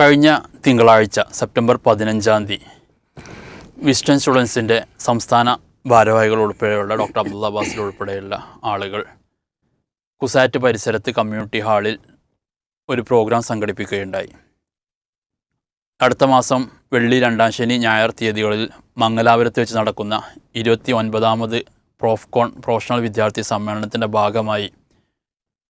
കഴിഞ്ഞ തിങ്കളാഴ്ച സെപ്റ്റംബർ പതിനഞ്ചാം തീയതി വിസ്റ്റൺ സ്റ്റുഡൻസിന്റെ സംസ്ഥാന ഭാരവാഹികൾ ഉൾപ്പെടെയുള്ള ഡോക്ടർ അബ്ദുള്ള അബ്ബാസിൽ ഉൾപ്പെടെയുള്ള ആളുകൾ കുസാറ്റ് പരിസരത്ത് കമ്മ്യൂണിറ്റി ഹാളിൽ ഒരു പ്രോഗ്രാം സംഘടിപ്പിക്കുകയുണ്ടായി. അടുത്ത മാസം വെള്ളി രണ്ടാം ശനി ഞായർ തീയതികളിൽ മംഗലാപുരത്ത് വെച്ച് നടക്കുന്ന ഇരുപത്തി ഒൻപതാമത് പ്രോഫ്കോൺ പ്രൊഫഷണൽ വിദ്യാർത്ഥി സമ്മേളനത്തിന്റെ ഭാഗമായി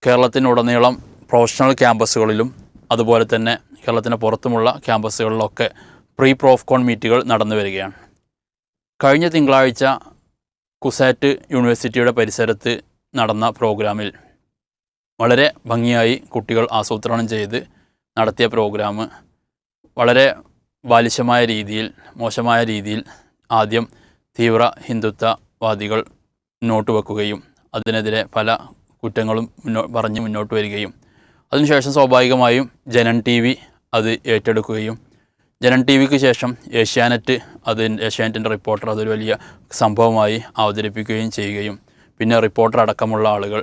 കേരളത്തിനുടനീളം പ്രൊഫഷണൽ ക്യാമ്പസുകളിലും അതുപോലെ തന്നെ കേരളത്തിന് പുറത്തുമുള്ള ക്യാമ്പസുകളിലൊക്കെ പ്രീ പ്രോഫ്കോൺ മീറ്റുകൾ നടന്നു വരികയാണ്. കഴിഞ്ഞ തിങ്കളാഴ്ച കുസാറ്റ് യൂണിവേഴ്സിറ്റിയുടെ പരിസരത്ത് നടന്ന പ്രോഗ്രാമിൽ വളരെ ഭംഗിയായി കുട്ടികൾ ആസൂത്രണം ചെയ്ത് നടത്തിയ പ്രോഗ്രാം വളരെ ബാലിശമായ രീതിയിൽ മോശമായ രീതിയിൽ ആദ്യം തീവ്ര ഹിന്ദുത്വവാദികൾ മുന്നോട്ട് വെക്കുകയും അതിനെതിരെ പല കുറ്റങ്ങളും മുന്നോ പറഞ്ഞ് മുന്നോട്ട് വരികയും. അതിനുശേഷം സ്വാഭാവികമായും ജനൻ ടി വി അത് ഏറ്റെടുക്കുകയും ജനൻ ടി വിക്ക് ശേഷം ഏഷ്യാനെറ്റ് അത് ഏഷ്യാനെറ്റിന്റെ റിപ്പോർട്ടർ അതൊരു വലിയ സംഭവമായി അവതരിപ്പിക്കുകയും ചെയ്യുകയും പിന്നെ റിപ്പോർട്ടർ അടക്കമുള്ള ആളുകൾ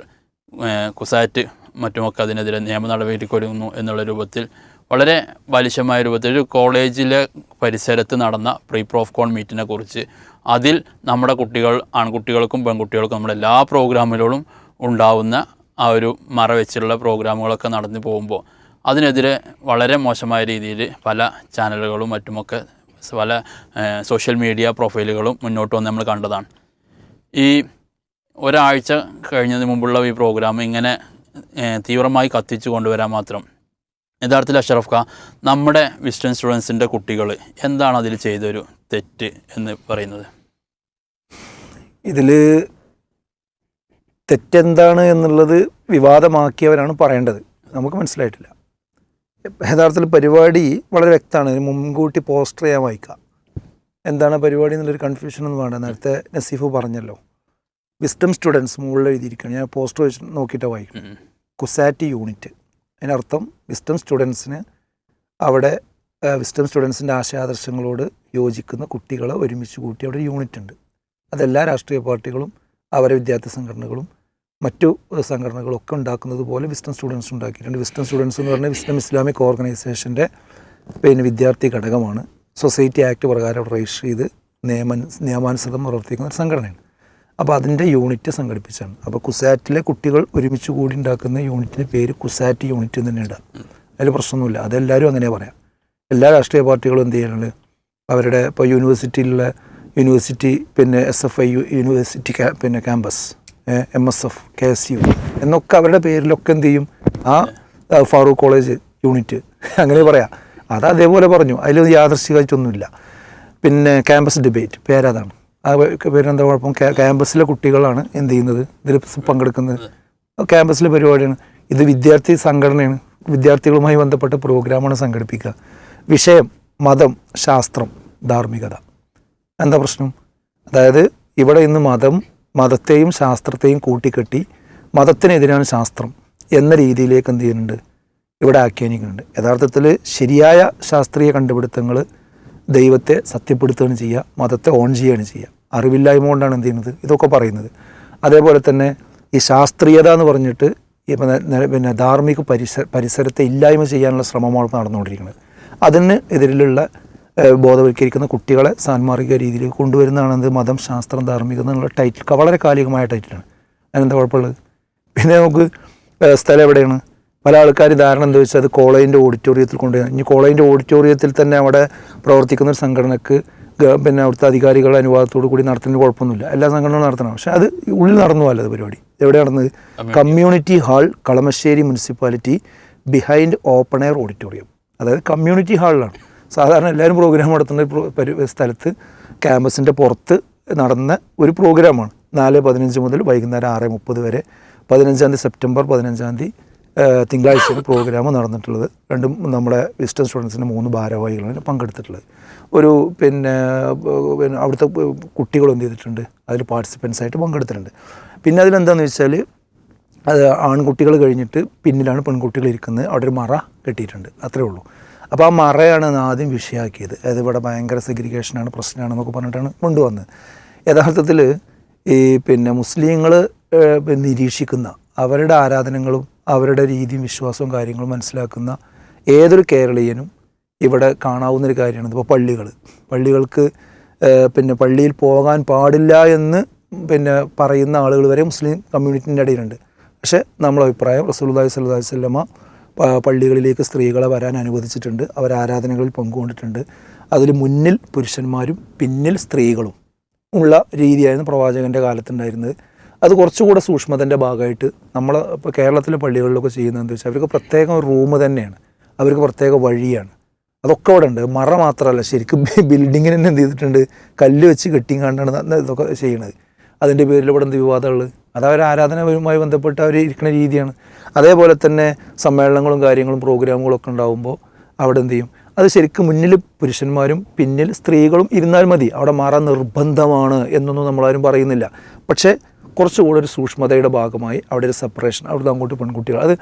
കുസാറ്റ് മറ്റുമൊക്കെ അതിനെതിരെ നിയമ നടപടിക്ക് ഒരുങ്ങുന്നു എന്നുള്ള രൂപത്തിൽ വളരെ ബാലിശമായ രൂപത്തിൽ ഒരു കോളേജിലെ പരിസരത്ത് നടന്ന പ്രീ പ്രോഫ് കോൺ മീറ്റിനെ കുറിച്ച് അതിൽ നമ്മുടെ കുട്ടികൾ ആൺകുട്ടികൾക്കും പെൺകുട്ടികൾക്കും നമ്മുടെ എല്ലാ പ്രോഗ്രാമുകളും ഉണ്ടാവുന്ന ആ ഒരു മറ വെച്ചുള്ള പ്രോഗ്രാമുകളൊക്കെ നടന്നു പോകുമ്പോൾ അതിനെതിരെ വളരെ മോശമായ രീതിയിൽ പല ചാനലുകളും മറ്റുമൊക്കെ പല സോഷ്യൽ മീഡിയ പ്രൊഫൈലുകളും മുന്നോട്ട് വന്ന് നമ്മൾ കണ്ടതാണ്. ഈ ഒരാഴ്ച കഴിഞ്ഞതിന് മുമ്പുള്ള ഈ പ്രോഗ്രാം ഇങ്ങനെ തീവ്രമായി കത്തിച്ചു കൊണ്ടുവരാൻ മാത്രം. യഥാർത്ഥത്തിൽ അഷറഫ് ഖാ നമ്മുടെ വിസ്റ്റേൺ സ്റ്റുഡൻസിന്റെ കുട്ടികൾ എന്താണ് അതിൽ ചെയ്തൊരു തെറ്റ് എന്ന് പറയുന്നത്? ഇതിൽ തെറ്റെന്താണ് എന്നുള്ളത് വിവാദമാക്കിയവരാണ് പറയേണ്ടത്. നമുക്ക് മനസ്സിലായിട്ടില്ല. യഥാർത്ഥത്തിൽ പരിപാടി വളരെ വ്യക്തമാണ്. മുൻകൂട്ടി പോസ്റ്റർ ചെയ്യാൻ വായിക്കാം എന്താണ് പരിപാടി എന്നുള്ളൊരു കൺഫ്യൂഷൻ ഒന്നും വേണ്ട. നേരത്തെ നസീഫ് പറഞ്ഞല്ലോ. വിസ്ഡം സ്റ്റുഡൻസ് മുകളിൽ എഴുതിയിരിക്കുകയാണ്. ഞാൻ പോസ്റ്റർ വെച്ച് നോക്കിയിട്ട് വായിക്കും. കുസാറ്റി യൂണിറ്റ് അതിനർത്ഥം വിസ്റ്റം സ്റ്റുഡൻസിന് അവിടെ വിസ്റ്റം സ്റ്റുഡൻസിന്റെ ആശയാദർശങ്ങളോട് യോജിക്കുന്ന കുട്ടികളെ ഒരുമിച്ച് കൂട്ടി അവിടെ യൂണിറ്റ് ഉണ്ട്. അതെല്ലാ രാഷ്ട്രീയ പാർട്ടികളും അവരെ വിദ്യാർത്ഥി സംഘടനകളും മറ്റു സംഘടനകളൊക്കെ ഉണ്ടാക്കുന്നത് പോലെ വിസ്റ്റം സ്റ്റുഡൻസ് ഉണ്ടാക്കിയിട്ടുണ്ട്. വിസ്റ്റം സ്റ്റുഡൻസ് എന്ന് പറഞ്ഞാൽ വിസ്റ്റം ഇസ്ലാമിക് ഓർഗനൈസേഷന്റെ പിന്നെ വിദ്യാർത്ഥി ഘടകമാണ്. സൊസൈറ്റി ആക്ട് പ്രകാരം രജിസ്റ്റർ ചെയ്ത് നിയമ നിയമാനുസൃതം പ്രവർത്തിക്കുന്ന ഒരു സംഘടനയാണ്. അപ്പോൾ അതിന്റെ യൂണിറ്റ് സംഘടിപ്പിച്ചാണ്. അപ്പോൾ കുസാറ്റിലെ കുട്ടികൾ ഒരുമിച്ച് കൂടി ഉണ്ടാക്കുന്ന യൂണിറ്റിന്റെ പേര് കുസാറ്റ് യൂണിറ്റ് എന്ന് തന്നെ ഇടാം. അതിൽ പ്രശ്നമൊന്നുമില്ല. അതെല്ലാവരും അങ്ങനെ പറയാം. എല്ലാ രാഷ്ട്രീയ പാർട്ടികളും എന്ത് ചെയ്യാനുള്ളത് അവരുടെ ഇപ്പോൾ യൂണിവേഴ്സിറ്റിയിലുള്ള യൂണിവേഴ്സിറ്റി പിന്നെ എസ് എഫ് ഐ യൂണിവേഴ്സിറ്റി പിന്നെ campus M S F K S U എന്നൊക്കെ അവരുടെ പേരിലൊക്കെ എന്ത് ചെയ്യും? ആ ഫാറൂഖ് കോളേജ് യൂണിറ്റ്. അങ്ങനെ പറയാം. അത് അതേപോലെ പറഞ്ഞു. അതിൽ യാദർശികമായിട്ടൊന്നുമില്ല പിന്നെ ക്യാമ്പസ് ഡിബേറ്റ് പേരതാണ്. ആ പേരെന്താ കുഴപ്പം? ക്യാ- ക്യാമ്പസിലെ കുട്ടികളാണ് എന്ത് ചെയ്യുന്നത്? ഇതിൽ പങ്കെടുക്കുന്നത്. ക്യാമ്പസിലെ പരിപാടിയാണ്. ഇത് വിദ്യാർത്ഥി സംഘടനയാണ്. വിദ്യാർത്ഥികളുമായി ബന്ധപ്പെട്ട പ്രോഗ്രാമാണ് സംഘടിപ്പിക്കുക. വിഷയം മതം ശാസ്ത്രം ധാർമ്മികത. എന്താ പ്രശ്നം? അതായത് ഇവിടെ ഇന്ന് മതം മതത്തെയും ശാസ്ത്രത്തെയും കൂട്ടിക്കെട്ടി മതത്തിനെതിരാണ് ശാസ്ത്രം എന്ന രീതിയിലേക്ക് എന്ത് ചെയ്യുന്നുണ്ട്? ഇവിടെ ആഖ്യാനിക്കുന്നുണ്ട്. യഥാർത്ഥത്തിൽ ശരിയായ ശാസ്ത്രീയ കണ്ടുപിടുത്തങ്ങൾ ദൈവത്തെ സത്യപ്പെടുത്തുകയാണ് ചെയ്യുക മതത്തെ ഓൺ ചെയ്യുകയാണ് ചെയ്യുക. അറിവില്ലായ്മ കൊണ്ടാണ് എന്ത് ചെയ്യുന്നത്? ഇതൊക്കെ പറയുന്നത്. അതേപോലെ തന്നെ ഈ ശാസ്ത്രീയത എന്ന് പറഞ്ഞിട്ട് പിന്നെ ധാർമ്മിക പരിസര പരിസരത്തെ ഇല്ലായ്മ ചെയ്യാനുള്ള ശ്രമമാണ് നടന്നുകൊണ്ടിരിക്കുന്നത്. അതിന് എതിരിലുള്ള ബോധവൽക്കരിക്കുന്ന കുട്ടികളെ സാൻമാർഗിക രീതിയിൽ കൊണ്ടുവരുന്നതാണ് എന്ത് മതം ശാസ്ത്രം ധാർമ്മികത എന്നുള്ള ടൈറ്റിൽ വളരെ കാലികമായ ടൈറ്റിലാണ് അതിനെന്താ കുഴപ്പമുള്ളത്? പിന്നെ നമുക്ക് സ്ഥലം എവിടെയാണ്? പല ആൾക്കാർ ധാരണ എന്താ വെച്ചാൽ അത് കോളേജിന്റെ ഓഡിറ്റോറിയത്തിൽ കൊണ്ടുപോയി ഇനി കോളേജിന്റെ ഓഡിറ്റോറിയത്തിൽ തന്നെ അവിടെ പ്രവർത്തിക്കുന്ന ഒരു സംഘടനക്ക് പിന്നെ അവിടുത്തെ അധികാരികളുടെ അനുവാദത്തോടു കൂടി നടത്തുന്നതിന് കുഴപ്പമൊന്നുമില്ല. എല്ലാ സംഘടനകളും നടത്തണം. പക്ഷേ അത് ഉള്ളിൽ നടന്നു പോകല്ല അത് പരിപാടി. എവിടെ നടന്നത്? Community. Hall Kalamassery municipality behind open air auditorium അതായത് കമ്മ്യൂണിറ്റി ഹാളിലാണ്. സാധാരണ എല്ലാവരും പ്രോഗ്രാം നടത്തുന്ന ഒരു സ്ഥലത്ത് ക്യാമ്പസിന്റെ പുറത്ത് നടന്ന ഒരു പ്രോഗ്രാമാണ് നാല് പതിനഞ്ച് മുതൽ വൈകുന്നേരം ആറ് മുപ്പത് വരെ പതിനഞ്ചാം തീയതി സെപ്റ്റംബർ പതിനഞ്ചാം തീയതി തിങ്കളാഴ്ച തിങ്കളാഴ്ചയാണ് പ്രോഗ്രാം നടന്നിട്ടുള്ളത്. രണ്ടും നമ്മുടെ വിസ്റ്റൺ സ്റ്റുഡൻസിന്റെ മൂന്ന് ഭാരവാഹികളാണ് പങ്കെടുത്തിട്ടുള്ളത്. ഒരു പിന്നെ പിന്നെ അവിടുത്തെ കുട്ടികൾ എന്ത് ചെയ്തിട്ടുണ്ട്? അതിൽ പാർട്ടിസിപ്പൻസ് ആയിട്ട് പങ്കെടുത്തിട്ടുണ്ട്. പിന്നെ അതിലെന്താണെന്ന് വെച്ചാൽ അത് ആൺകുട്ടികൾ കഴിഞ്ഞിട്ട് പിന്നിലാണ് പെൺകുട്ടികൾ ഇരിക്കുന്നത്. അവിടെ ഒരു മറ കെട്ടിയിട്ടുണ്ട്. അത്രേ ഉള്ളൂ. അപ്പോൾ ആ മറയാണ് ആദ്യം വിഷയമാക്കിയത് അതായത് ഇവിടെ ഭയങ്കര സെഗ്രിഗേഷനാണ് പ്രശ്നമാണെന്നൊക്കെ പറഞ്ഞിട്ടാണ് കൊണ്ടുവന്നത്. യഥാർത്ഥത്തിൽ ഈ പിന്നെ മുസ്ലിങ്ങൾ നിരീക്ഷിക്കുന്ന അവരുടെ ആരാധനകളും അവരുടെ രീതിയും വിശ്വാസവും കാര്യങ്ങളും മനസ്സിലാക്കുന്ന ഏതൊരു കേരളീയനും ഇവിടെ കാണാവുന്ന ഒരു കാര്യമാണ് ഇപ്പോൾ പള്ളികൾ പള്ളികൾക്ക് പിന്നെ പള്ളിയിൽ പോകാൻ പാടില്ല എന്ന് പിന്നെ പറയുന്ന ആളുകൾ വരെ മുസ്ലിം കമ്മ്യൂണിറ്റിന്റെ ഇടയിലുണ്ട് പക്ഷേ നമ്മളെ അഭിപ്രായം റസൂലുള്ളാഹി സ്വല്ലല്ലാഹി അലൈഹി പ- പള്ളികളിലേക്ക് സ്ത്രീകളെ വരാൻ അനുവദിച്ചിട്ടുണ്ട്. അവർ ആരാധനകളിൽ പങ്കുകൊണ്ടിട്ടുണ്ട്. അതിൽ മുന്നിൽ പുരുഷന്മാരും പിന്നിൽ സ്ത്രീകളും ഉള്ള രീതിയായിരുന്നു പ്രവാചകന്റെ കാലത്തുണ്ടായിരുന്നത്. അത് കുറച്ചുകൂടെ സൂക്ഷ്മതന്റെ ഭാഗമായിട്ട് നമ്മൾ ഇപ്പോൾ കേരളത്തിലെ പള്ളികളിലൊക്കെ ചെയ്യുന്നത് എന്താ വെച്ചാൽ അവർക്ക് പ്രത്യേകം റൂം തന്നെയാണ്. അവർക്ക് പ്രത്യേക വഴിയാണ്. അതൊക്കെ അവിടെ ഉണ്ട്. മറ മാത്രമല്ല ശരിക്കും ബിൽഡിങ്ങിന് തന്നെ എന്ത് ചെയ്തിട്ടുണ്ട്? കല്ല് വെച്ച് കെട്ടിങ്ങാണ്ടാണ് ന- ഇതൊക്കെ ചെയ്യണത്. അതിന്റെ പേരിൽ ഇവിടെ എന്ത് വിവാദമുള്ളത് അത് അവർ ആരാധനയുമായി ബന്ധപ്പെട്ട് അവർ ഇരിക്കുന്ന രീതിയാണ്. അതേപോലെ തന്നെ സമ്മേളനങ്ങളും കാര്യങ്ങളും പ്രോഗ്രാമുകളൊക്കെ ഉണ്ടാകുമ്പോൾ അവിടെ എന്ത് ചെയ്യും? അത് ശരിക്കും മുന്നിൽ പുരുഷന്മാരും പിന്നിൽ സ്ത്രീകളും ഇരുന്നാൽ മതി. അവിടെ മാറാൻ നിർബന്ധമാണ് എന്നൊന്നും നമ്മളാരും പറയുന്നില്ല. പക്ഷേ കുറച്ചുകൂടെ ഒരു സൂക്ഷ്മതയുടെ ഭാഗമായി അവിടെ ഒരു സെപ്പറേഷൻ അവിടുന്ന് അങ്ങോട്ട് പെൺകുട്ടികൾ അത്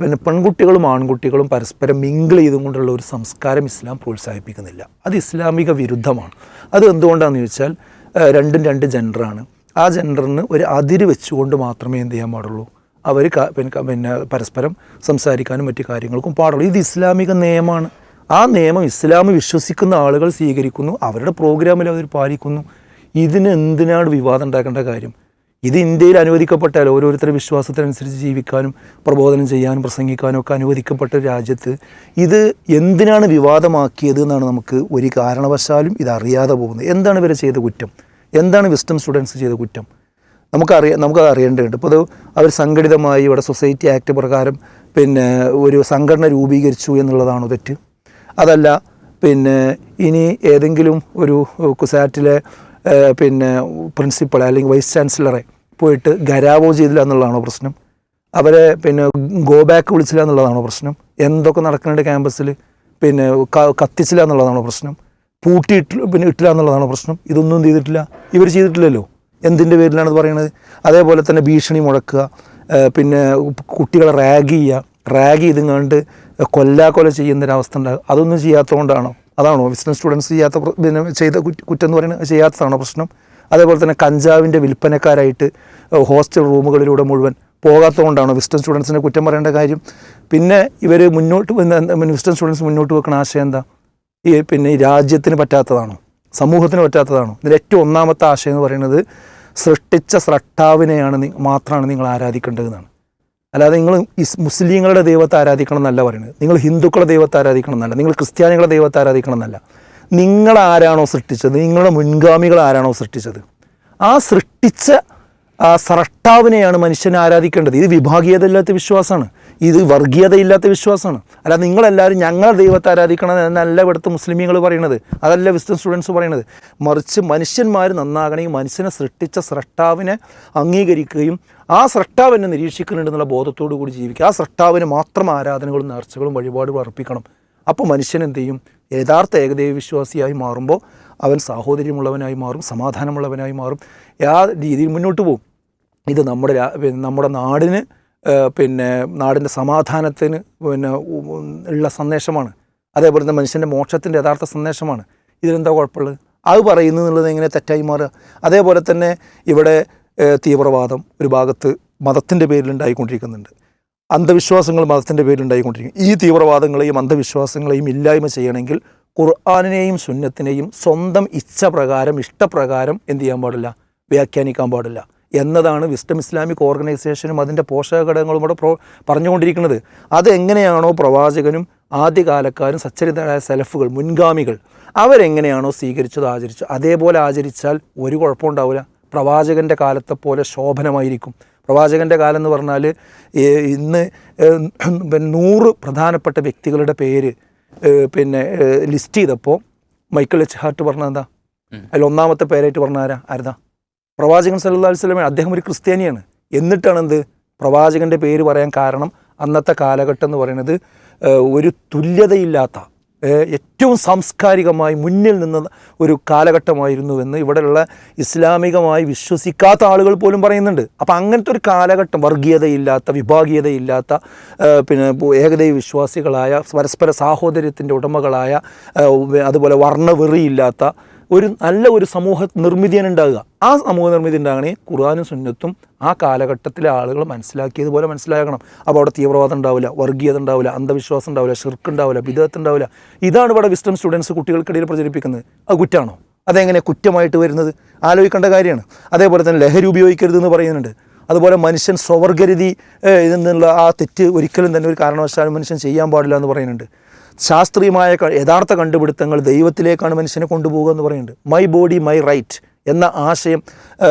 പിന്നെ പെൺകുട്ടികളും ആൺകുട്ടികളും പരസ്പരം മിങ്കിൾ ചെയ്തുകൊണ്ടുള്ള ഒരു സംസ്കാരം ഇസ്ലാം പ്രോത്സാഹിപ്പിക്കുന്നില്ല. അത് ഇസ്ലാമിക വിരുദ്ധമാണ്. അത് എന്തുകൊണ്ടാണെന്ന് ചോദിച്ചാൽ രണ്ടും രണ്ട് ജെൻഡറാണ് ആ ജെൻഡറിന് ഒരു അതിര് വെച്ചുകൊണ്ട് മാത്രമേ എന്ത് ചെയ്യാൻ പാടുള്ളൂ. അവർ പിന്നെ പരസ്പരം സംസാരിക്കാനും മറ്റു കാര്യങ്ങൾക്കും പാടുള്ളൂ. ഇത് ഇസ്ലാമിക നിയമമാണ്. ആ നിയമം ഇസ്ലാം വിശ്വസിക്കുന്ന ആളുകൾ സ്വീകരിക്കുന്നു അവരുടെ പ്രോഗ്രാമിൽ അവർ പാലിക്കുന്നു. ഇതിന് എന്തിനാണ് വിവാദം ഉണ്ടാക്കേണ്ട കാര്യം? ഇത് ഇന്ത്യയിൽ അനുവദിക്കപ്പെട്ടാൽ ഓരോരുത്തരുടെ വിശ്വാസത്തിനനുസരിച്ച് ജീവിക്കാനും പ്രബോധനം ചെയ്യാനും പ്രസംഗിക്കാനും ഒക്കെ അനുവദിക്കപ്പെട്ട രാജ്യത്ത് ഇത് എന്തിനാണ് വിവാദമാക്കിയത് എന്നാണ് നമുക്ക് ഒരു കാരണവശാലും ഇത് അറിയാതെ പോകുന്നത്. എന്താണ് ഇവരെ ചെയ്ത കുറ്റം? എന്താണ് വിസ്റ്റം സ്റ്റുഡൻസ് ചെയ്ത കുറ്റം? നമുക്കറിയാം നമുക്കത് അറിയേണ്ടതുണ്ട് ഇപ്പോൾ അത് അവർ സംഘടിതമായി ഇവിടെ സൊസൈറ്റി ആക്ട് പ്രകാരം പിന്നെ ഒരു സംഘടന രൂപീകരിച്ചു എന്നുള്ളതാണോ തെറ്റ്? അതല്ല പിന്നെ ഇനി ഏതെങ്കിലും ഒരു കുസാറ്റിലെ പിന്നെ പ്രിൻസിപ്പൾ അല്ലെങ്കിൽ വൈസ് ചാൻസലറെ പോയിട്ട് ഗരാവോ ചെയ്തില്ല എന്നുള്ളതാണോ പ്രശ്നം? അവരെ പിന്നെ ഗോ ബാക്ക് വിളിച്ചില്ല എന്നുള്ളതാണോ പ്രശ്നം? എന്തൊക്കെ നടക്കുന്നുണ്ട് ക്യാമ്പസിൽ പിന്നെ കത്തിച്ചില്ല എന്നുള്ളതാണോ പ്രശ്നം? പൂട്ടിയിട്ട് പിന്നെ ഇട്ടില്ല എന്നുള്ളതാണ് പ്രശ്നം. ഇതൊന്നും ചെയ്തിട്ടില്ല. ഇവർ ചെയ്തിട്ടില്ലല്ലോ. എന്തിന്റെ പേരിലാണ് പറയുന്നത്? അതേപോലെ തന്നെ ഭീഷണി മുഴക്കുക പിന്നെ കുട്ടികളെ റാഗ് ചെയ്യുക. റാഗ് ചെയ്തും കണ്ട് കൊല്ലാക്കൊല ചെയ്യുന്നൊരവസ്ഥ ഉണ്ടാകും അതൊന്നും ചെയ്യാത്തതുകൊണ്ടാണോ? അതാണോ? ബിസിനസ് സ്റ്റുഡൻസ് ചെയ്യാത്ത പിന്നെ ചെയ്ത കുറ്റം എന്ന് പറയുന്നത് ചെയ്യാത്തതാണോ പ്രശ്നം? അതേപോലെ തന്നെ കഞ്ചാവിന്റെ വിൽപ്പനക്കാരായിട്ട് ഹോസ്റ്റൽ റൂമുകളിലൂടെ മുഴുവൻ പോകാത്തതുകൊണ്ടാണോ വിസ്റ്റൺ സ്റ്റുഡൻസിനെ കുറ്റം പറയേണ്ട കാര്യം? പിന്നെ ഇവർ മുന്നോട്ട് വിസ്റ്റൺ സ്റ്റുഡൻസ് മുന്നോട്ട് വെക്കുന്ന ആശയം എന്താ? ഈ പിന്നെ രാജ്യത്തിന് പറ്റാത്തതാണോ? സമൂഹത്തിന് പറ്റാത്തതാണോ? ഇതിൽ ഏറ്റവും ഒന്നാമത്തെ ആശയം എന്ന് പറയുന്നത് സൃഷ്ടിച്ച സ്രഷ്ടാവിനെയാണ് നി- മാത്രമാണ് നിങ്ങൾ ആരാധിക്കേണ്ടതെന്നാണ്. അല്ലാതെ നിങ്ങൾ മുസ്ലിങ്ങളുടെ ദൈവത്തെ ആരാധിക്കണം എന്നല്ല പറയുന്നത്. നിങ്ങൾ ഹിന്ദുക്കളുടെ ദൈവത്തെ ആരാധിക്കണം എന്നല്ല. നിങ്ങൾ ക്രിസ്ത്യാനികളുടെ ദൈവത്തെ ആരാധിക്കണം എന്നല്ല. നിങ്ങൾ ആരാണോ സൃഷ്ടിച്ചത്? നിങ്ങളുടെ മുൻഗാമികൾ ആരാണോ സൃഷ്ടിച്ചത്? ആ സൃഷ്ടിച്ച സ്രഷ്ടാവിനെയാണ് മനുഷ്യൻ ആരാധിക്കേണ്ടത്. ഇത് വിഭാഗീയത ഇല്ലാത്ത വിശ്വാസമാണ്. ഇത് വർഗീയതയില്ലാത്ത വിശ്വാസമാണ്. അല്ല നിങ്ങളെല്ലാവരും ഞങ്ങളെ ദൈവത്തെ ആരാധിക്കണം എന്നല്ല ഇവിടുത്തെ മുസ്ലിമീങ്ങൾ പറയണത് അതല്ല വിസ്തം സ്റ്റുഡൻസ് പറയണത് മറിച്ച് മനുഷ്യന്മാർ നന്നാകണമെങ്കിൽ മനുഷ്യനെ സൃഷ്ടിച്ച സ്രഷ്ടാവിനെ അംഗീകരിക്കുകയും ആ സ്രഷ്ടാവിനെ നിരീക്ഷിക്കുന്നുണ്ടെന്നുള്ള ബോധത്തോടു കൂടി ജീവിക്കുക. ആ സ്രഷ്ടാവിന് മാത്രം ആരാധനകളും നേർച്ചകളും വഴിപാടുകളും അർപ്പിക്കണം. അപ്പോൾ മനുഷ്യൻ എന്ത് ചെയ്യും? യഥാർത്ഥ ഏകദൈവ വിശ്വാസിയായി മാറുമ്പോൾ അവൻ സാഹോദര്യമുള്ളവനായി മാറും സമാധാനമുള്ളവനായി മാറും. ആ രീതിയിൽ മുന്നോട്ട് പോകും ഇത് നമ്മുടെ നമ്മുടെ നാടിന് പിന്നെ നാടിന്റെ സമാധാനത്തിന് പിന്നെ ഉള്ള സന്ദേശമാണ്. അതേപോലെ തന്നെ മനുഷ്യന്റെ മോക്ഷത്തിന്റെ യഥാർത്ഥ സന്ദേശമാണ്. ഇതിലെന്താ കുഴപ്പമുള്ളത്? അത് പറയുന്നു എന്നുള്ളത് എങ്ങനെ തെറ്റായി മാറുക? അതേപോലെ തന്നെ ഇവിടെ തീവ്രവാദം ഒരു ഭാഗത്ത് മതത്തിന്റെ പേരിലുണ്ടായിക്കൊണ്ടിരിക്കുന്നുണ്ട്. അന്ധവിശ്വാസങ്ങൾ മതത്തിന്റെ പേരിലുണ്ടായിക്കൊണ്ടിരിക്കും. ഈ തീവ്രവാദങ്ങളെയും അന്ധവിശ്വാസങ്ങളെയും ഇല്ലായ്മ ചെയ്യണമെങ്കിൽ ഖുർആാനിനെയും സുന്നത്തിനെയും സ്വന്തം ഇച്ഛപ്രകാരം ഇഷ്ടപ്രകാരം എന്ത് ചെയ്യാൻ പാടില്ല? വ്യാഖ്യാനിക്കാൻ പാടില്ല. എന്നതാണ് വിസ്റ്റം ഇസ്ലാമിക് ഓർഗനൈസേഷനും അതിന്റെ പോഷക ഘടകങ്ങളും കൂടെ പ്രോ പറഞ്ഞുകൊണ്ടിരിക്കുന്നത്. അതെങ്ങനെയാണോ പ്രവാചകനും ആദ്യകാലക്കാരും സച്ചരിതരായ സെലഫുകൾ മുൻഗാമികൾ അവരെങ്ങനെയാണോ സ്വീകരിച്ചത് ആചരിച്ചു. അതേപോലെ ആചരിച്ചാൽ ഒരു കുഴപ്പമുണ്ടാവില്ല പ്രവാചകന്റെ കാലത്തെ പോലെ ശോഭനമായിരിക്കും. പ്രവാചകന്റെ കാലം എന്ന് പറഞ്ഞാൽ ഇന്ന് നൂറ് പ്രധാനപ്പെട്ട വ്യക്തികളുടെ പേര് പിന്നെ ലിസ്റ്റ് ചെയ്തപ്പോൾ മൈക്കിൾ എച്ച് ഹാർട്ട് പറഞ്ഞ എന്താ? അതിൽ ഒന്നാമത്തെ പേരായിട്ട് പറഞ്ഞ ആരാ? ആരുതാ? പ്രവാചകൻ സല്ലല്ലാഹു അലൈഹി അദ്ദേഹം ഒരു ക്രിസ്ത്യാനിയാണ്. എന്നിട്ടാണ് എന്ത് പ്രവാചകന്റെ പേര് പറയാൻ കാരണം അന്നത്തെ കാലഘട്ടം എന്ന് പറയുന്നത് ഒരു തുല്യതയില്ലാത്ത ഏറ്റവും സാംസ്കാരികമായി മുന്നിൽ നിന്ന ഒരു കാലഘട്ടമായിരുന്നുവെന്ന് ഇവിടെയുള്ള ഇസ്ലാമികമായി വിശ്വസിക്കാത്ത ആളുകൾ പോലും പറയുന്നുണ്ട്. അപ്പോൾ അങ്ങനത്തെ ഒരു കാലഘട്ടം വർഗീയതയില്ലാത്ത വിഭാഗീയതയില്ലാത്ത പിന്നെ ഏകദൈവ വിശ്വാസികളായ പരസ്പര സാഹോദര്യത്തിന്റെ ഉടമകളായ അതുപോലെ വർണവെറിയില്ലാത്ത ഒരു നല്ല ഒരു സമൂഹ നിർമ്മിതിയാണ് ഉണ്ടാകുക ആ സമൂഹ നിർമ്മിതി ഉണ്ടാകണമെങ്കിൽ ഖുർആാനും സുന്നത്തും ആ കാലഘട്ടത്തിലെ ആളുകൾ മനസ്സിലാക്കിയതുപോലെ മനസ്സിലാക്കണം അപ്പോൾ അവിടെ തീവ്രവാദം ഉണ്ടാവില്ല വർഗീയത ഉണ്ടാവില്ല അന്ധവിശ്വാസം ഉണ്ടാവില്ല ഷിർക്ക് ഉണ്ടാവില്ല വിധത്ത് ഉണ്ടാവില്ല. ഇതാണ് ഇവിടെ വിസ്റ്റം സ്റ്റുഡൻസ് കുട്ടികൾക്കിടയിൽ പ്രചരിപ്പിക്കുന്നത്. അത് കുറ്റാണോ? അതെങ്ങനെ കുറ്റമായിട്ട് വരുന്നത്? ആലോചിക്കേണ്ട കാര്യമാണ്. അതേപോലെ തന്നെ ലഹരി ഉപയോഗിക്കരുത് എന്ന് പറയുന്നുണ്ട്. അതുപോലെ മനുഷ്യൻ സ്വവർഗരതി ഏഹ്, എന്നുള്ള ആ തെറ്റ് ഒരിക്കലും തന്നെ ഒരു കാരണവശാലും മനുഷ്യൻ ചെയ്യാൻ പാടില്ല എന്ന് പറയുന്നുണ്ട്. ശാസ്ത്രീയമായ യഥാർത്ഥ കണ്ടുപിടുത്തങ്ങൾ ദൈവത്തിലേക്കാണ് മനുഷ്യനെ കൊണ്ടുപോകുക എന്ന് പറയുന്നുണ്ട്. മൈ ബോഡി മൈ റൈറ്റ് എന്ന ആശയം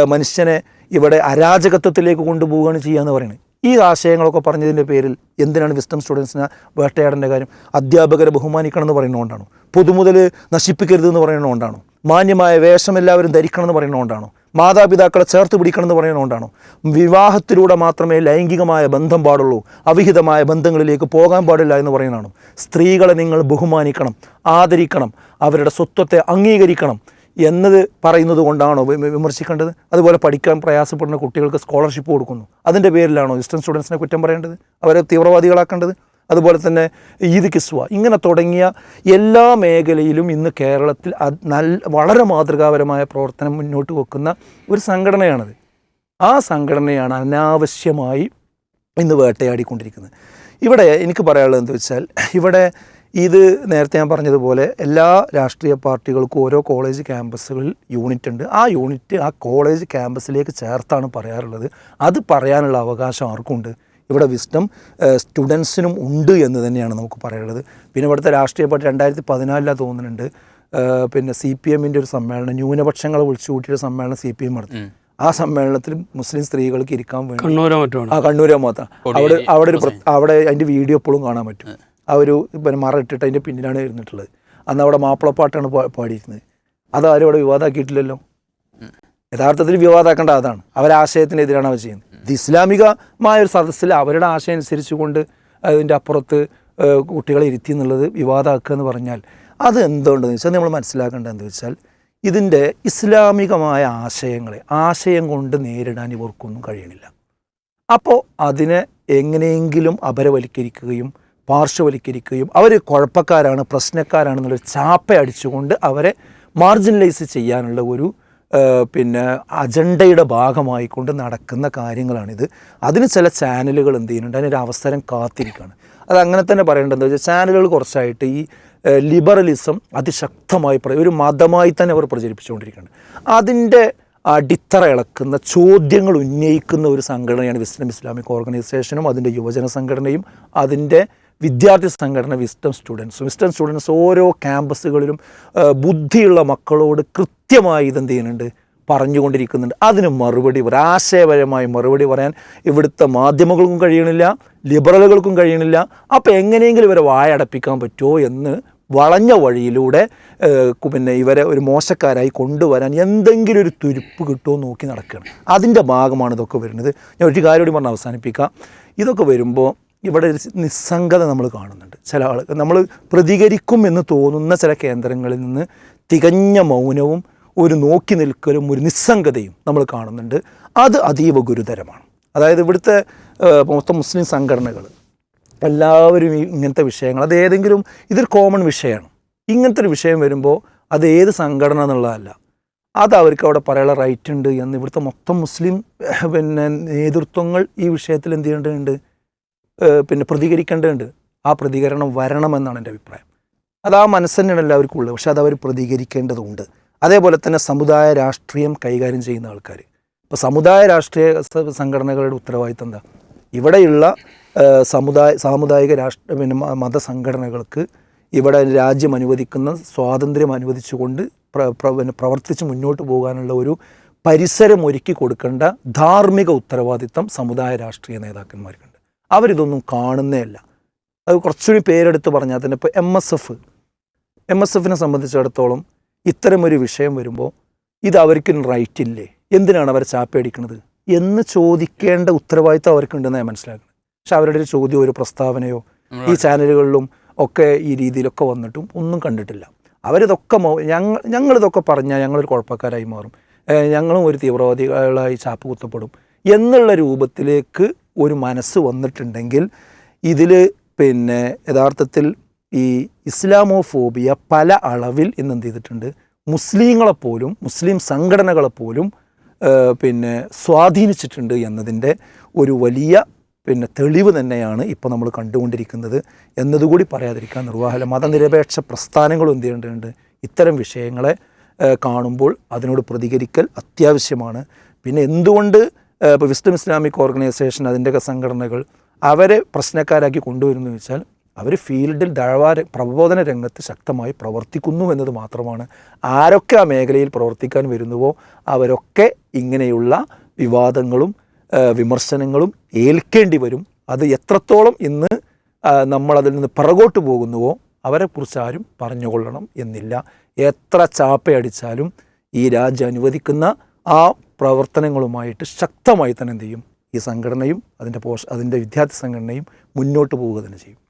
മനുഷ്യനെ ഇവിടെ അരാജകത്വത്തിലേക്ക് കൊണ്ടുപോവുകയാണ് ചെയ്യുക എന്ന് പറയുന്നത്. ഈ ആശയങ്ങളൊക്കെ പറഞ്ഞതിന്റെ പേരിൽ എന്തിനാണ് വിസ്റ്റം സ്റ്റുഡൻസിനെ വേട്ടയാടേണ്ട കാര്യം? അധ്യാപകരെ ബഹുമാനിക്കണം എന്ന് പറയുന്നതുകൊണ്ടാണോ? പൊതുമുതൽ നശിപ്പിക്കരുത് എന്ന് പറയുന്നതുകൊണ്ടാണോ? മാന്യമായ വേഷം എല്ലാവരും ധരിക്കണം എന്ന് പറയുന്നതുകൊണ്ടാണോ? മാതാപിതാക്കളെ ചേർത്ത് പിടിക്കണം എന്ന് പറയുന്നതുകൊണ്ടാണോ? വിവാഹത്തിലൂടെ മാത്രമേ ലൈംഗികമായ ബന്ധം പാടുള്ളൂ. അവിഹിതമായ ബന്ധങ്ങളിലേക്ക് പോകാൻ പാടില്ല എന്ന് പറയുന്നതാണോ? സ്ത്രീകളെ നിങ്ങൾ ബഹുമാനിക്കണം ആദരിക്കണം അവരുടെ സ്വത്വത്തെ അംഗീകരിക്കണം എന്നത് പറയുന്നത് കൊണ്ടാണോ വിമർശിക്കേണ്ടത്? അതുപോലെ പഠിക്കാൻ പ്രയാസപ്പെടുന്ന കുട്ടികൾക്ക് സ്കോളർഷിപ്പ് കൊടുക്കുന്നു. അതിന്റെ പേരിലാണോ ഇസ്റ്റൻ സ്റ്റുഡൻസിനെ കുറ്റം പറയേണ്ടത്? അവരെ തീവ്രവാദികളാക്കേണ്ടത്? അതുപോലെ തന്നെ ഈദ് കിസ്വ. ഇങ്ങനെ തുടങ്ങിയ എല്ലാ മേഖലയിലും ഇന്ന് കേരളത്തിൽ നല്ല വളരെ മാതൃകാപരമായ പ്രവർത്തനം മുന്നോട്ട് വെക്കുന്ന ഒരു സംഘടനയാണത്. ആ സംഘടനയാണ് അനാവശ്യമായി ഇന്ന് വേട്ടയാടിക്കൊണ്ടിരിക്കുന്നത്. ഇവിടെ എനിക്ക് പറയാനുള്ളത് എന്താ വെച്ചാൽ ഇവിടെ ഇത് നേരത്തെ ഞാൻ പറഞ്ഞതുപോലെ എല്ലാ രാഷ്ട്രീയ പാർട്ടികൾക്കും ഓരോ കോളേജ് ക്യാമ്പസുകളിൽ യൂണിറ്റ് ഉണ്ട്. ആ യൂണിറ്റ് ആ കോളേജ് ക്യാമ്പസിലേക്ക് ചേർത്താണ് പറയാറുള്ളത്. അത് പറയാനുള്ള അവകാശം ആർക്കുണ്ട്? ഇവിടെ വിസ്റ്റം സ്റ്റുഡൻസിനും ഉണ്ട് എന്ന് തന്നെയാണ് നമുക്ക് പറയുള്ളത് പിന്നെ ഇവിടുത്തെ രാഷ്ട്രീയ പാർട്ടി രണ്ടായിരത്തി പതിനാലിലാണ് തോന്നുന്നുണ്ട് പിന്നെ സി പി എമ്മിന്റെ ഒരു സമ്മേളനം ന്യൂനപക്ഷങ്ങളെ വിളിച്ചു കൂട്ടിയൊരു സമ്മേളനം സി പി എം നടത്തി. ആ സമ്മേളനത്തിൽ മുസ്ലിം സ്ത്രീകൾക്ക് ഇരിക്കാൻ വേണ്ടി കണ്ണൂരോ മറ്റുമാണ് ആ കണ്ണൂരോ മാത്രം. അവിടെ അവിടെ ഒരു അവിടെ അതിന്റെ വീഡിയോ എപ്പോഴും കാണാൻ പറ്റും. ആ ഒരു പിന്നെ മറ ഇട്ടിട്ട് അതിന്റെ പിന്നിലാണ് ഇരുന്നിട്ടുള്ളത്. അന്ന് അവിടെ മാപ്പിളപ്പാട്ടാണ് പാടിയിരുന്നത് പാടിയിരുന്നത്. അതാരും അവിടെ വിവാദമാക്കിയിട്ടില്ലല്ലോ യഥാർത്ഥത്തിൽ വിവാദമാക്കേണ്ട അതാണ്. അവരാശയത്തിനെതിരാണ് അവർ ചെയ്യുന്നത്. ഇത് ഇസ്ലാമികമായ ഒരു സദസ്സിൽ അവരുടെ ആശയം അനുസരിച്ച് കൊണ്ട് അതിന്റെ അപ്പുറത്ത് കുട്ടികളെ ഇരുത്തി എന്നുള്ളത് വിവാദമാക്കുക എന്ന് പറഞ്ഞാൽ അത് എന്തുകൊണ്ടെന്ന് വെച്ചാൽ നമ്മൾ മനസ്സിലാക്കേണ്ടത് എന്താ വെച്ചാൽ ഇതിന്റെ ഇസ്ലാമികമായ ആശയങ്ങളെ ആശയം കൊണ്ട് നേരിടാൻ ഇവർക്കൊന്നും കഴിയണില്ല. അപ്പോൾ അതിനെ എങ്ങനെയെങ്കിലും അപരവൽക്കരിക്കുകയും പാർശ്വവൽക്കരിക്കുകയും അവർ കുഴപ്പക്കാരാണ് പ്രശ്നക്കാരാണെന്നുള്ളൊരു ചാപ്പ അടിച്ചുകൊണ്ട് അവരെ മാർജിനലൈസ് ചെയ്യാനുള്ള ഒരു പിന്നെ അജണ്ടയുടെ ഭാഗമായിക്കൊണ്ട് നടക്കുന്ന കാര്യങ്ങളാണിത്. അതിന് ചില ചാനലുകൾ എന്ത് ചെയ്യുന്നുണ്ട്? അതിനൊരു അവസരം കാത്തിരിക്കുകയാണ് അത് അങ്ങനെ തന്നെ പറയേണ്ടത് വെച്ചാൽ ചാനലുകൾ കുറച്ചായിട്ട് ഈ ലിബറലിസം അതിശക്തമായി ഒരു മതമായി തന്നെ അവർ പ്രചരിപ്പിച്ചുകൊണ്ടിരിക്കുകയാണ്. അതിന്റെ അടിത്തറ ഇളക്കുന്ന ചോദ്യങ്ങൾ ഉന്നയിക്കുന്ന ഒരു സംഘടനയാണ് വിസ്ലം ഇസ്ലാമിക് ഓർഗനൈസേഷനും അതിന്റെ യുവജന സംഘടനയും അതിന്റെ വിദ്യാർത്ഥി സംഘടന വിസ്റ്റം സ്റ്റുഡൻസ്. വിസ്റ്റം സ്റ്റുഡൻസ് ഓരോ ക്യാമ്പസുകളിലും ബുദ്ധിയുള്ള മക്കളോട് കൃത്യമായി ഇതെന്ത് ചെയ്യുന്നുണ്ട്? പറഞ്ഞുകൊണ്ടിരിക്കുന്നുണ്ട്. അതിന് മറുപടി പറയാൻ ആശയപരമായി മറുപടി പറയാൻ ഇവിടുത്തെ മാധ്യമങ്ങൾക്കും കഴിയണില്ല ലിബറലുകൾക്കും കഴിയണില്ല. അപ്പോൾ എങ്ങനെയെങ്കിലും ഇവരെ വായടപ്പിക്കാൻ പറ്റുമോ എന്ന് വളഞ്ഞ വഴിയിലൂടെ പിന്നെ ഇവരെ ഒരു മോശക്കാരായി കൊണ്ടുവരാൻ എന്തെങ്കിലും ഒരു തുരുപ്പ് കിട്ടുമോ നോക്കി നടക്കുകയാണ്. അതിന്റെ ഭാഗമാണ് ഇതൊക്കെ വരുന്നത്. ഞാൻ ഒരു കാര്യം കൂടി പറഞ്ഞ് അവസാനിപ്പിക്കാം. ഇതൊക്കെ വരുമ്പോൾ ഇവിടെ ഒരു നിസ്സംഗത നമ്മൾ കാണുന്നുണ്ട്. ചില ആളുകൾ നമ്മൾ പ്രതികരിക്കും എന്ന് തോന്നുന്ന ചില കേന്ദ്രങ്ങളിൽ നിന്ന് തികഞ്ഞ മൗനവും ഒരു നോക്കി നിൽക്കലും ഒരു നിസ്സംഗതയും നമ്മൾ കാണുന്നുണ്ട്. അത് അതീവ ഗുരുതരമാണ്. അതായത് ഇവിടുത്തെ മൊത്തം മുസ്ലിം സംഘടനകൾ എല്ലാവരും ഇങ്ങനത്തെ വിഷയങ്ങൾ അത് ഏതെങ്കിലും ഇതൊരു കോമൺ വിഷയമാണ്. ഇങ്ങനത്തെ ഒരു വിഷയം വരുമ്പോൾ അത് ഏത് സംഘടന എന്നുള്ളതല്ല. അത് അവർക്ക് അവിടെ പറയാനുള്ള റൈറ്റ് ഉണ്ട് എന്ന് ഇവിടുത്തെ മൊത്തം മുസ്ലിം പിന്നെ നേതൃത്വങ്ങൾ ഈ വിഷയത്തിൽ എന്ത് ചെയ്യേണ്ടതുണ്ട്? പിന്നെ പ്രതികരിക്കേണ്ടതുണ്ട്. ആ പ്രതികരണം വരണമെന്നാണ് എന്റെ അഭിപ്രായം. അത് ആ മനസ്സ് തന്നെയാണ് എല്ലാവർക്കും ഉള്ളത്. പക്ഷേ അത് അവർ പ്രതികരിക്കേണ്ടതുണ്ട്. അതേപോലെ തന്നെ സമുദായ രാഷ്ട്രീയം കൈകാര്യം ചെയ്യുന്ന ആൾക്കാർ ഇപ്പോൾ സമുദായ രാഷ്ട്രീയ സംഘടനകളുടെ ഉത്തരവാദിത്തം എന്താ? ഇവിടെയുള്ള സമുദായ സാമുദായിക രാഷ്ട്ര പിന്നെ മതസംഘടനകൾക്ക് ഇവിടെ രാജ്യം അനുവദിക്കുന്ന സ്വാതന്ത്ര്യം അനുവദിച്ചുകൊണ്ട് പ്രവർത്തിച്ച് മുന്നോട്ട് പോകാനുള്ള ഒരു പരിസരം ഒരുക്കി കൊടുക്കേണ്ട ധാർമ്മിക ഉത്തരവാദിത്തം സമുദായ രാഷ്ട്രീയ നേതാക്കന്മാർക്കുണ്ട്. അവരിതൊന്നും കാണുന്നേ അത് കുറച്ചുകൂടി പേരെടുത്ത് പറഞ്ഞാൽ തന്നെ ഇപ്പോൾ M S F M S എഫിനെ സംബന്ധിച്ചിടത്തോളം ഇത്തരമൊരു വിഷയം വരുമ്പോൾ ഇത് അവർക്കും റൈറ്റ് ഇല്ലേ? എന്തിനാണ് അവർ ചാപ്പയടിക്കുന്നത്? എന്ന് ചോദിക്കേണ്ട ഉത്തരവാദിത്തം അവർക്കുണ്ടെന്ന് ഞാൻ മനസ്സിലാക്കുന്നത്. പക്ഷെ അവരുടെ ഒരു ചോദ്യം ഒരു പ്രസ്താവനയോ ഈ ചാനലുകളിലും ഒക്കെ ഈ രീതിയിലൊക്കെ വന്നിട്ടും ഒന്നും കണ്ടിട്ടില്ല. അവരിതൊക്കെ മൗ ഞങ്ങൾ ഞങ്ങളിതൊക്കെ പറഞ്ഞാൽ ഞങ്ങളൊരു കുഴപ്പക്കാരായി മാറും. ഞങ്ങളും ഒരു തീവ്രവാദികളായി ചാപ്പ് കുത്തപ്പെടും എന്നുള്ള രൂപത്തിലേക്ക് ഒരു മനസ്സ് വന്നിട്ടുണ്ടെങ്കിൽ ഇതിൽ പിന്നെ യഥാർത്ഥത്തിൽ ഈ ഇസ്ലാമോഫോബിയ പല അളവിൽ ഇന്ന് എന്ത് ചെയ്തിട്ടുണ്ട്? മുസ്ലിങ്ങളെപ്പോലും മുസ്ലിം സംഘടനകളെപ്പോലും പിന്നെ സ്വാധീനിച്ചിട്ടുണ്ട് എന്നതിന്റെ ഒരു വലിയ പിന്നെ തെളിവ് തന്നെയാണ് ഇപ്പോൾ നമ്മൾ കണ്ടുകൊണ്ടിരിക്കുന്നത്. എന്നതുകൂടി പറയാതിരിക്കാൻ നിർവാഹല മതനിരപേക്ഷ പ്രസ്ഥാനങ്ങളും എന്ത് ചെയ്യേണ്ടതുണ്ട്? ഇത്തരം വിഷയങ്ങളെ കാണുമ്പോൾ അതിനോട് പ്രതികരിക്കൽ അത്യാവശ്യമാണ്. പിന്നെ എന്തുകൊണ്ട് ഇപ്പോൾ വിസ്ഡം ഇസ്ലാമിക് ഓർഗനൈസേഷൻ അതിന്റെയൊക്കെ സംഘടനകൾ അവരെ പ്രശ്നക്കാരാക്കി കൊണ്ടുവരുന്നു വെച്ചാൽ അവർ ഫീൽഡിൽ ദഴവാര പ്രബോധന രംഗത്ത് ശക്തമായി പ്രവർത്തിക്കുന്നു എന്നത് മാത്രമാണ്. ആരൊക്കെ ആ മേഖലയിൽ പ്രവർത്തിക്കാൻ വരുന്നുവോ അവരൊക്കെ ഇങ്ങനെയുള്ള വിവാദങ്ങളും വിമർശനങ്ങളും ഏൽക്കേണ്ടി വരും. അത് എത്രത്തോളം ഇന്ന് നമ്മളതിൽ നിന്ന് പിറകോട്ട് പോകുന്നുവോ അവരെക്കുറിച്ച് ആരും പറഞ്ഞുകൊള്ളണം എന്നില്ല. എത്ര ചാപ്പയടിച്ചാലും ഈ രാജ്യം അനുവദിക്കുന്ന ആ പ്രവർത്തനങ്ങളുമായിട്ട് ശക്തമായി തന്നെ എന്ത് ചെയ്യും? ഈ സംഘടനയും അതിന്റെ പോഷ അതിന്റെ വിദ്യാർത്ഥി സംഘടനയും മുന്നോട്ട് പോവുക തന്നെ ചെയ്യും.